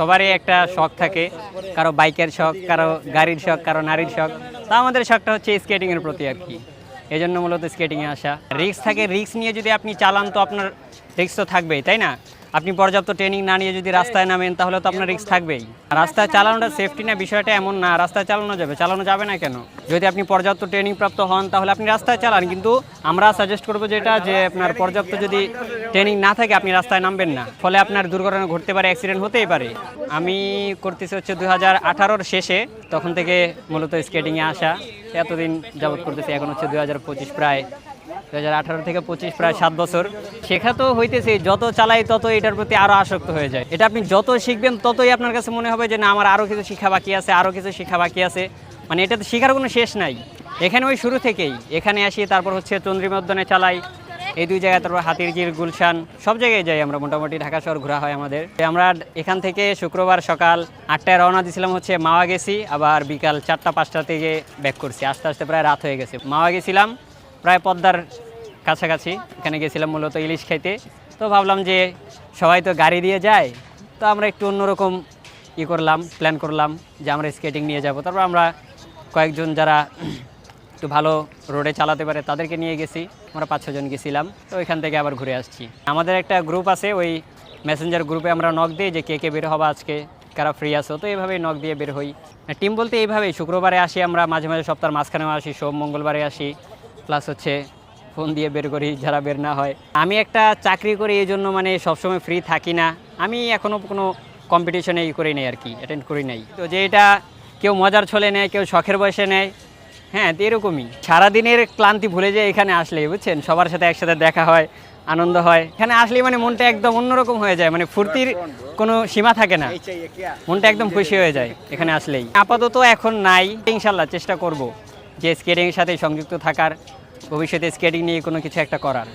সবারই একটা শখ থাকে। কারও বাইকের শখ, কারও গাড়ির শখ, কারও নারীর শখ। তা আমাদের শখটা হচ্ছে স্কেটিংয়ের প্রতি আর কি। এই জন্য মূলত স্কেটিংয়ে আসা। রিক্স থাকে রিক্স নিয়ে যদি আপনি চালান তো আপনার রিক্স তো থাকবেই, তাই না? আপনি পর্যাপ্ত ট্রেনিং না নিয়ে যদি রাস্তায় নামেন, তাহলে তো আপনার রিস্ক থাকবেই। রাস্তায় চালানোটা সেফটি না, বিষয়টা এমন না, রাস্তায় চালানো যাবে। চালানো যাবে না কেন? যদি আপনি পর্যাপ্ত ট্রেনিং প্রাপ্ত হন, তাহলে আপনি রাস্তায় চালান। কিন্তু আমরা সাজেস্ট করব যেটা, যে আপনার পর্যাপ্ত যদি ট্রেনিং না থাকে আপনি রাস্তায় নামবেন না। ফলে আপনার দুর্ঘটনা ঘটতে পারে অ্যাক্সিডেন্ট হতেই পারে। আমি করতেছি হচ্ছে দু হাজার শেষে, তখন থেকে মূলত স্কেটিংয়ে আসা। এতদিন যাবত করতেছি, এখন হচ্ছে দু হাজার পঁচিশ প্রায় দু হাজার আঠারো থেকে পঁচিশ প্রায় সাত বছর। শেখা তো হইতেছে, যত চালাই তত এটার প্রতি আরও আসক্ত হয়ে যায়। এটা আপনি যত শিখবেন, ততই আপনার কাছে মনে হবে যে, না, আমার আরও কিছু শিক্ষা বাকি আছে আরও কিছু শিক্ষা বাকি আছে। মানে এটা তো শেখার কোনো শেষ নাই। এখানে ওই শুরু থেকেই। এখানে আসি, তারপর হচ্ছে চন্দ্রিমা উদ্যানে চালাই। এই দুই জায়গায়, তারপর হাতিরঝিল, গুলশান, সব জায়গায় যাই আমরা। মোটামুটি ঢাকা শহর ঘোরা হয় আমাদের। আমরা এখান থেকে শুক্রবার সকাল আটটায় রওনা দিয়েছিলাম হচ্ছে মাওয়া গেছি, আবার বিকাল চারটা, পাঁচটা থেকে ব্যাক করছি। আস্তে আস্তে প্রায় রাত হয়ে গেছে। মাওয়া গেছিলাম প্রায় পদ্মার কাছাকাছি। এখানে গেছিলাম মূলত ইলিশ খাইতে। তো ভাবলাম যে সবাই তো গাড়ি দিয়ে যায়, তো আমরা একটু অন্যরকম ই করলাম প্ল্যান করলাম যে আমরা স্কেটিং নিয়ে যাব। তারপর আমরা কয়েকজন যারা একটু ভালো রোডে চালাতে পারে, তাদেরকে নিয়ে গেছি। আমরা পাঁচ, ছজন গেছিলাম, তো ওইখান থেকে আবার ঘুরে আসছি। আমাদের একটা গ্রুপ আছে, ওই মেসেঞ্জার গ্রুপে আমরা নক দিই যে, কে কে বের হবা আজকে? কারা ফ্রি আছো? তো এইভাবেই নক দিয়ে বের হই। টিম বলতে এইভাবেই, শুক্রবারে আসি আমরা, মাঝে মাঝে সপ্তাহের মাঝখানেও আসি, সোম, মঙ্গলবারে আসি। প্লাস হচ্ছে ফোন দিয়ে বের করি, যারা বের না হয়। আমি একটা চাকরি করি, এই জন্য মানে সবসময় ফ্রি থাকি না। আমি এখনও কোনো কম্পিটিশনে ই করি নাই আর কি অ্যাটেন্ড করি নাই। তো যে এটা কেউ মজার ছলে নেয়, কেউ শখের বয়সে নেয় হ্যাঁ তো এরকমই। সারাদিনের ক্লান্তি ভুলে যায় এখানে আসলেই, বুঝছেন? সবার সাথে একসাথে দেখা হয়, আনন্দ হয়। এখানে আসলেই মানে মনটা একদম অন্যরকম হয়ে যায় মানে ফুর্তির কোনো সীমা থাকে না। মনটা একদম খুশি হয়ে যায় এখানে আসলেই। আপাতত এখন নাই ইনশাল্লাহ চেষ্টা করব যে স্কেটিংয়ের সাথে সংযুক্ত থাকার, ভবিষ্যতে স্কেটিং নিয়ে কোনো কিছু একটা করার।